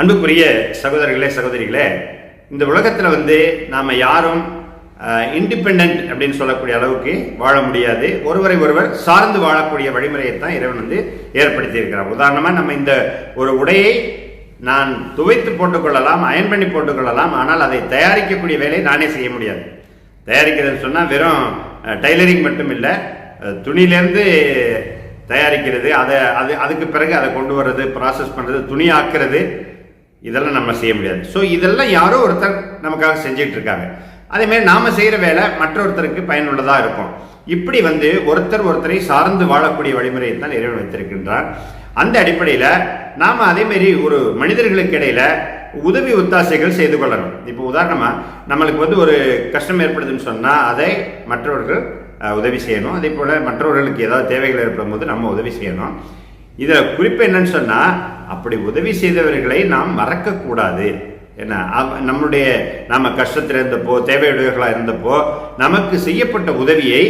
அன்புக்குரிய சகோதரர்களே சகோதரிகளே இந்த உலகத்தில் வந்து நாம் யாரும் இண்டிபெண்ட் அப்படின்னு சொல்லக்கூடிய அளவுக்கு வாழ முடியாது. ஒருவரை ஒருவர் சார்ந்து வாழக்கூடிய வழிமுறையை தான் இறைவன் வந்து ஏற்படுத்தி இருக்கிறார். உதாரணமாக நம்ம இந்த ஒரு உடையை நான் துவைத்து போட்டுக்கொள்ளலாம் அயன் பண்ணி போட்டுக்கொள்ளலாம் ஆனால் அதை தயாரிக்கக்கூடிய வேலையை நானே செய்ய முடியாது. தயாரிக்கிறதுன்னு சொன்னால் வெறும் டைலரிங் மட்டும் இல்லை துணியிலேருந்து தயாரிக்கிறது அதை அது அதுக்கு பிறகு அதை கொண்டு வர்றது ப்ராசஸ் பண்ணுறது துணி ஆக்கிறது இதெல்லாம் நம்ம செய்ய முடியாது. ஸோ இதெல்லாம் யாரோ ஒருத்தர் நமக்காக செஞ்சுட்டு இருக்காங்க அதேமாரி நாம் செய்கிற வேலை மற்றொருத்தருக்கு பயனுள்ளதாக இருக்கும். இப்படி வந்து ஒருத்தர் ஒருத்தரை சார்ந்து வாழக்கூடிய வழிமுறையை தான் இறைவன் வைத்திருக்கின்றார். அந்த அடிப்படையில் நாம் அதேமாரி ஒரு மனிதர்களுக்கு இடையில உதவி ஒத்தாசைகள் செய்து கொள்ளணும். இப்போ உதாரணமாக நம்மளுக்கு வந்து ஒரு கஷ்டம் ஏற்படுதுன்னு சொன்னால் அதை மற்றவர்கள் உதவி செய்யணும். அதே போல் மற்றவர்களுக்கு ஏதாவது தேவைகள் ஏற்படும் போது நம்ம உதவி செய்யணும். இதில் குறிப்பு என்னன்னு சொன்னால் அப்படி உதவி செய்தவர்களை நாம் மறக்கக்கூடாது. என்ன நம்முடைய நாம் கஷ்டத்தில் இருந்தப்போ தேவையுடையவர்களாக இருந்தப்போ நமக்கு செய்யப்பட்ட உதவியை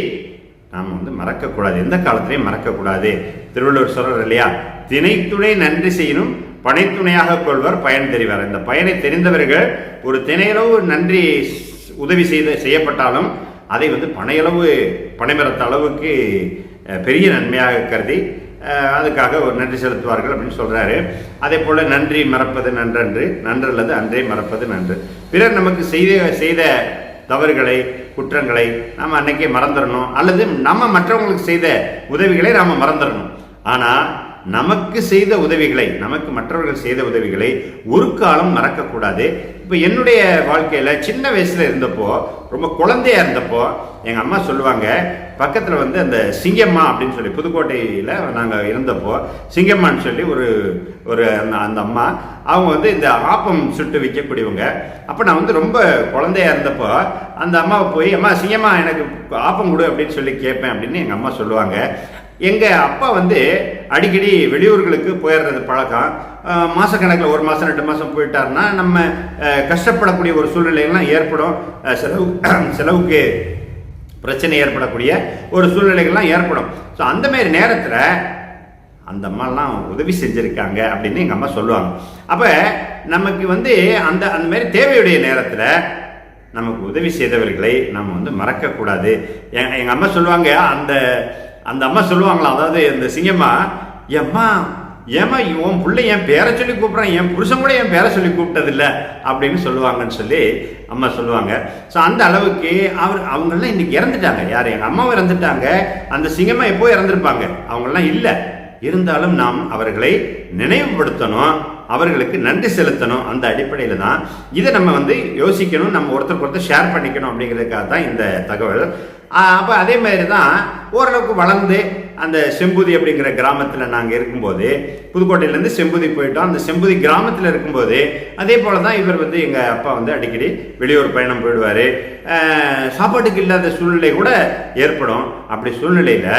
நாம் வந்து மறக்கக்கூடாது. எந்த காலத்திலையும் மறக்கக்கூடாது. திருவள்ளுவர் சொல்கிறார் இல்லையா? திணைத்துணை நன்றி செய்யணும் பனைத்துணையாக கொள்வர் பயன் தெரிவார். இந்த பயனை தெரிந்தவர்கள் ஒரு திணையளவு நன்றி உதவி செய்த செய்யப்பட்டாலும் அதை வந்து பனையளவு பனைமரத்த அளவுக்கு பெரிய நன்மையாக கருதி அதுக்காக ஒரு நன்றி செலுத்துவார்கள் அப்படின்னு சொல்கிறாரு அதே போல் நன்றி மறப்பது நன்றன்று நன்றல்லது அன்றே மறப்பது நன்று. பிறர் நமக்கு செய்த செய்த தவறுகளை குற்றங்களை நாம் அன்னைக்கே மறந்துடணும் அல்லது நம்ம மற்றவங்களுக்கு செய்த உதவிகளை நாம் மறந்துடணும். ஆனால் நமக்கு செய்த உதவிகளை நமக்கு மற்றவர்கள் செய்த உதவிகளை ஒரு காலம் மறக்கக்கூடாது. இப்போ என்னுடைய வாழ்க்கையில் சின்ன வயசில் இருந்தப்போ ரொம்ப குழந்தையாக இருந்தப்போ எங்கள் அம்மா சொல்லுவாங்க பக்கத்தில் வந்து அந்த சிங்கம்மா அப்படின்னு சொல்லி புதுக்கோட்டையில் நாங்கள் இருந்தப்போ சிங்கம்மான்னு சொல்லி ஒரு ஒரு அந்த அந்த அம்மா அவங்க வந்து இந்த ஆப்பம் சுட்டு விற்கக்கூடியவங்க. அப்போ நான் வந்து ரொம்ப குழந்தையா இருந்தப்போ அந்த அம்மாவை போய் அம்மா சிங்கம்மா எனக்கு ஆப்பம் கொடு அப்படின்னு சொல்லி கேட்பேன் அப்படின்னு எங்கள் அம்மா சொல்லுவாங்க. எங்கள் அப்பா வந்து அடிக்கடி வெளியூர்களுக்கு போயிடுறது பழக்கம். மாதக்கணக்கில் ஒரு மாதம் ரெண்டு மாதம் போயிட்டாருன்னா நம்ம கஷ்டப்படக்கூடிய ஒரு சூழ்நிலைகள்லாம் ஏற்படும். செலவு செலவுக்கு பிரச்சனை ஏற்படக்கூடிய ஒரு சூழ்நிலைகள்லாம் ஏற்படும். ஸோ அந்த மாதிரி நேரத்தில் அந்த அம்மாலாம் உதவி செஞ்சுருக்காங்க அப்படின்னு எங்கள் அம்மா சொல்லுவாங்க. அப்போ நமக்கு வந்து அந்த அந்த மாதிரி தேவையுடைய நேரத்தில் நமக்கு உதவி செய்தவர்களை நம்ம வந்து மறக்கக்கூடாது. எங்கள் அம்மா சொல்லுவாங்க அந்த அந்த அம்மா சொல்லுவாங்களா அதாவது இந்த சிங்கம்மா எம்மா ஏம்மா உன் பிள்ளை என் பேரை சொல்லி கூப்பிட்றான் என் புருஷன் கூட என் பேரை சொல்லி கூப்பிட்டதில்ல அப்படின்னு சொல்லுவாங்கன்னு சொல்லி அம்மா சொல்லுவாங்க. ஸோ அந்த அளவுக்கு அவர் அவங்கெல்லாம் இன்னைக்கு இறந்துட்டாங்க. யார்? எங்கள் அம்மாவும் இறந்துட்டாங்க. அந்த சிங்கம்மா எப்போ இறந்துருப்பாங்க? அவங்கெல்லாம் இல்லை. இருந்தாலும் நாம் அவர்களை நினைவுபடுத்தணும். அவர்களுக்கு நன்றி செலுத்தணும். அந்த அடிப்படையில் தான். இதை நம்ம வந்து யோசிக்கணும். நம்ம ஒருத்தருக்கு ஒருத்தர் ஷேர் பண்ணிக்கணும் அப்படிங்கிறதுக்காக தான் இந்த தகவல். அப்போ அதே மாதிரி தான் ஓரளவுக்கு வளர்ந்து அந்த செம்புதி அப்படிங்கிற கிராமத்தில் நாங்கள் இருக்கும்போது புதுக்கோட்டையிலேருந்து செம்புதி போயிட்டோம். அந்த செம்புதி கிராமத்தில் இருக்கும்போது அதே போல் தான் இவர் வந்து எங்கள் அப்பா வந்து அடிக்கடி வெளியூர் பயணம் போயிடுவார். சாப்பாட்டுக்கு இல்லாத சூழ்நிலை கூட ஏற்படும். அப்படி சூழ்நிலையில்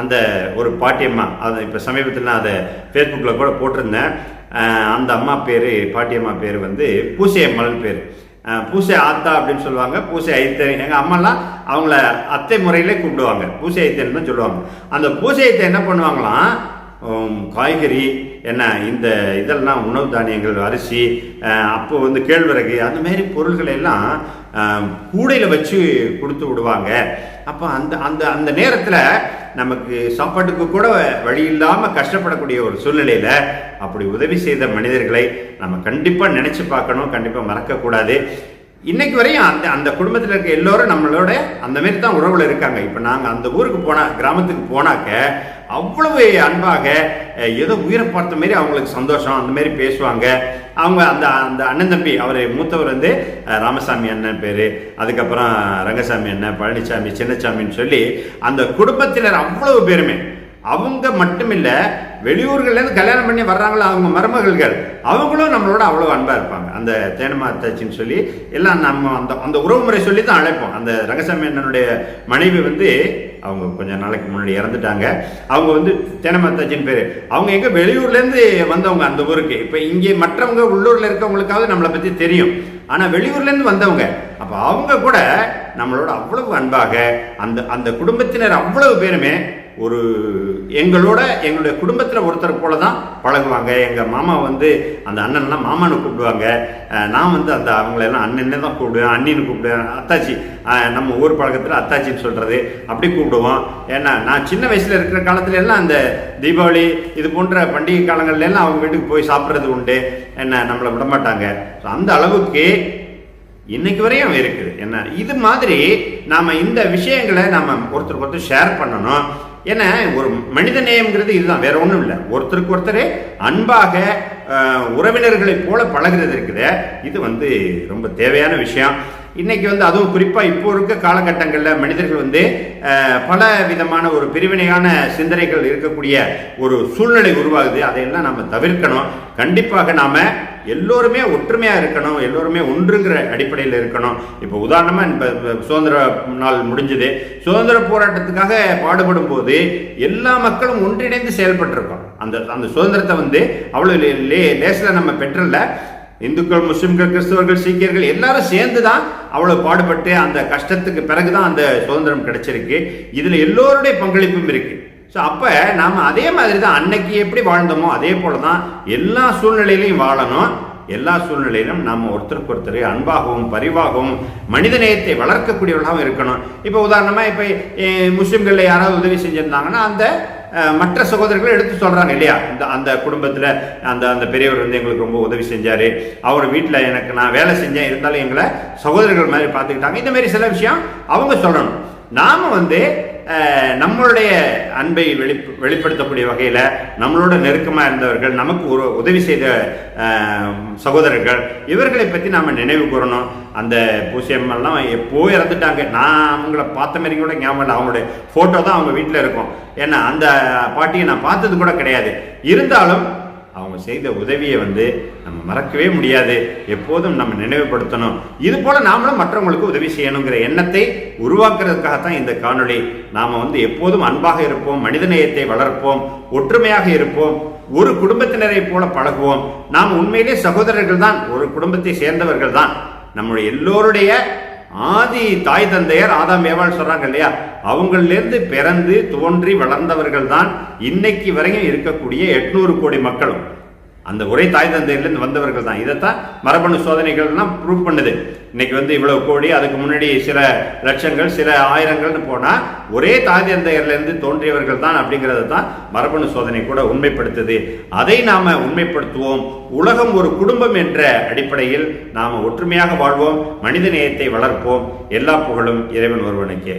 அந்த ஒரு பாட்டியம்மா அது இப்போ சமீபத்தில் நான் அதை ஃபேஸ்புக்கில் கூட போட்டிருந்தேன். அந்த அம்மா பேர் பாட்டியம்மா பேர் வந்து பூசை பேர். பூசை ஆத்தா அப்படின்னு சொல்லுவாங்க. பூசை ஐத்தன் எங்கள் அம்மாலாம் அவங்கள அத்தை முறையிலே கூப்பிடுவாங்க. பூசை ஐத்தன் தான் சொல்லுவாங்க. அந்த பூசை ஐத்தன் என்ன பண்ணுவாங்களாம்? காய்கறி என்ன இந்த இதெல்லாம் உணவு தானியங்கள் அரிசி அப்போ வந்து கேழ்வரகு அந்த மாதிரி பொருள்களை எல்லாம் கூடையில் வச்சு கொடுத்து விடுவாங்க. அப்போ அந்த அந்த அந்த நேரத்தில் நமக்கு சாப்பாட்டுக்கு கூட வழி இல்லாமல் கஷ்டப்படக்கூடிய ஒரு சூழ்நிலையில் அப்படி உதவி செய்த மனிதர்களை நம்ம கண்டிப்பாக நினச்சி பார்க்கணும் கண்டிப்பாக மறக்கக்கூடாது இன்னைக்கு வரையும் அந்த அந்த குடும்பத்தில் இருக்க எல்லோரும் நம்மளோட அந்த மாரி தான் உறவுல இருக்காங்க. இப்போ நாங்கள் அந்த ஊருக்கு போனா கிராமத்துக்கு போனாக்க அவ்வளவு அன்பாக ஏதோ உயிரை பார்த்த மாரி அவங்களுக்கு சந்தோஷம் அந்த மாதிரி பேசுவாங்க. அவங்க அந்த அந்த அண்ணன் தம்பி அவர் மூத்தவர் வந்து ராமசாமி அண்ணன் பேர். அதுக்கப்புறம் ரங்கசாமி அண்ணன் பழனிசாமி சின்னசாமின்னு சொல்லி அந்த குடும்பத்தினர் அவ்வளவு பேருமே. அவங்க மட்டும் இல்லை வெளியூர்கள்லேருந்து கல்யாணம் பண்ணி வர்றாங்களோ அவங்க மருமகள்கள் அவங்களும் நம்மளோட அவ்வளோ அன்பாக இருப்பாங்க. அந்த தேனமா அத்தாச்சின்னு சொல்லி எல்லாம் நம்ம அந்த அந்த உறவுமுறை சொல்லி தான் அழைப்போம். அந்த ரங்கசாமி அண்ணனுடைய மனைவி வந்து அவங்க கொஞ்ச நாளைக்கு முன்னாடி இறந்துட்டாங்க. அவங்க வந்து தேனமாத்தாச்சின்னு பேர். அவங்க எங்கே வெளியூர்லேருந்து வந்தவங்க அந்த ஊருக்கு. இப்போ இங்கே மற்றவங்க உள்ளூரில் இருக்கவங்களுக்காவது நம்மளை பற்றி தெரியும். ஆனால் வெளியூர்லேருந்து வந்தவங்க அப்போ அவங்க கூட நம்மளோட அவ்வளவு அன்பாக அந்த அந்த குடும்பத்தினர் அவ்வளவு பேருமே ஒரு எங்களோட எங்களுடைய குடும்பத்தில் ஒருத்தர் போல தான் பழகுவாங்க. எங்கள் மாமா வந்து அந்த அண்ணன்லாம் மாமான்னு கூப்பிடுவாங்க. நான் வந்து அந்த அவங்களெல்லாம் அண்ணன்னு தான் கூப்பிடுவேன் அண்ணின்னு கூப்பிடுவேன். அத்தாச்சி நம்ம ஊர் பழக்கத்தில் அத்தாச்சின்னு சொல்கிறது அப்படி கூப்பிடுவோம். ஏன்னா நான் சின்ன வயசில் இருக்கிற காலத்துல எல்லாம் அந்த தீபாவளி இது போன்ற பண்டிகை காலங்கள்ல எல்லாம் அவங்க வீட்டுக்கு போய் சாப்பிட்றது உண்டு. என்ன நம்மளை விட மாட்டாங்க ஸோ அந்த அளவுக்கு இன்னைக்கு வரையும் இருக்குது. என்ன இது மாதிரி நாம் இந்த விஷயங்களை நாம் ஒருத்தருக்கு ஒருத்தர் ஷேர் பண்ணணும். ஏன்னா ஒரு மனித நேயம்ங்கிறது இதுதான் வேற ஒன்றும் இல்லை. ஒருத்தருக்கு ஒருத்தர் அன்பாக உறவினர்களைப் போல பழகுறது இருக்குது. இது வந்து ரொம்ப தேவையான விஷயம். இன்றைக்கி வந்து அதுவும் குறிப்பாக இப்போ இருக்க காலகட்டங்களில் மனிதர்கள் வந்து பல விதமான ஒரு பிரிவினையான சிந்தனைகள் இருக்கக்கூடிய ஒரு சூழ்நிலை உருவாகுது. அதையெல்லாம் நம்ம தவிர்க்கணும். கண்டிப்பாக நாம் எல்லோருமே ஒற்றுமையாக இருக்கணும். எல்லோருமே ஒன்றுங்கிற அடிப்படையில் இருக்கணும். இப்போ உதாரணமாக இப்போ சுதந்திர நாள் முடிஞ்சது. சுதந்திர போராட்டத்துக்காக பாடுபடும் போது எல்லா மக்களும் ஒன்றிணைந்து செயல்பட்டிருக்கோம். அந்த அந்த சுதந்திரத்தை வந்து அவ்வளோ லே- லே- லேசில் நம்ம பெற்றல. இந்துக்கள் முஸ்லிம்கள் கிறிஸ்தவர்கள் சீக்கியர்கள் எல்லாரும் சேர்ந்து தான் அவ்வளோ பாடுபட்டு அந்த கஷ்டத்துக்கு பிறகு தான் அந்த சுதந்திரம் கிடைச்சிருக்கு. இதில் எல்லோருடைய பங்களிப்பும் இருக்கு. ஸோ அப்போ நாம் அதே மாதிரி தான் அன்னைக்கு எப்படி வாழ்ந்தோமோ அதே போல தான் எல்லா சூழ்நிலையிலையும் வாழணும். எல்லா சூழ்நிலையிலும் நம்ம ஒருத்தருக்கு ஒருத்தர் அன்பாகவும் பரிவாகவும் மனிதநேயத்தை வளர்க்கக்கூடியவர்களாகவும் இருக்கணும். இப்போ உதாரணமாக இப்போ முஸ்லீம்களில் யாராவது உதவி செஞ்சுருந்தாங்கன்னா அந்த மற்ற சகோதரர்கள் எடுத்து சொல்கிறாங்க இல்லையா? இந்த அந்த குடும்பத்தில் அந்த அந்த பெரியவர் வந்து எங்களுக்கு ரொம்ப உதவி செஞ்சார். அவர் வீட்டில் எனக்கு நான் வேலை செஞ்சேன். இருந்தாலும் எங்களை சகோதரர்கள் மாதிரி பார்த்துக்கிட்டாங்க. இந்த மாதிரி சில விஷயம் அவங்க சொல்லணும். நாம் வந்து நம்மளுடைய அன்பை வெளி வெளிப்படுத்தக்கூடிய வகையில் நம்மளோட நெருக்கமாக இருந்தவர்கள் நமக்கு ஒரு உதவி செய்த சகோதரர்கள் இவர்களை பற்றி நாம் நினைவு கூறணும். அந்த பூசியம்மெல்லாம் எப்போ இறந்துட்டாங்க நான் அவங்கள பார்த்த மாதிரி கூட ஞாபகம் இல்லை. அவங்களுடைய ஃபோட்டோ தான் அவங்க வீட்டில் இருக்கும். ஏன்னா அந்த பாட்டியை நான் பார்த்தது கூட கிடையாது. இருந்தாலும் அவங்க செய்த உதவியை வந்து நம்ம மறக்கவே முடியாது. எப்போதும் நம்ம நினைவுபடுத்தணும். இது போல நாமளும் மற்றவங்களுக்கு உதவி செய்யணுங்கிற எண்ணத்தை உருவாக்குறதுக்காகத்தான் இந்த காணொளி. நாம வந்து எப்போதும் அன்பாக இருப்போம் மனிதநேயத்தை வளர்ப்போம் ஒற்றுமையாக இருப்போம் ஒரு குடும்பத்தினரை போல பழகுவோம். நாம் உண்மையிலே சகோதரர்கள் தான் ஒரு குடும்பத்தை சேர்ந்தவர்கள் தான் நம்முடைய எல்லோருடைய ஆதி தாய் தந்தையர் ஆதாம் ஏவாள் சொல்றாங்க இல்லையா? அவங்களிலிருந்து பிறந்து தோன்றி வளர்ந்தவர்கள் தான் இன்னைக்கு வரையும் இருக்கக்கூடிய எட்நூறு கோடி மக்களும். அந்த ஒரே தாய் தந்தையிலேருந்து வந்தவர்கள் தான். இதைத்தான் மரபணு சோதனைகள்லாம் ப்ரூவ் பண்ணுது. இன்னைக்கு வந்து இவ்வளவு கோடி அதுக்கு முன்னாடி சில லட்சங்கள் சில ஆயிரங்கள்னு போனால் ஒரே தாய் தந்தையர்லேருந்து தோன்றியவர்கள் தான் அப்படிங்கிறத தான் மரபணு சோதனை கூட உண்மைப்படுத்துது. அதை நாம் உண்மைப்படுத்துவோம். உலகம் ஒரு குடும்பம் என்ற அடிப்படையில் நாம் ஒற்றுமையாக வாழ்வோம். மனித நேயத்தை வளர்ப்போம். எல்லா புகழும் இறைவன் ஒருவனுக்கே.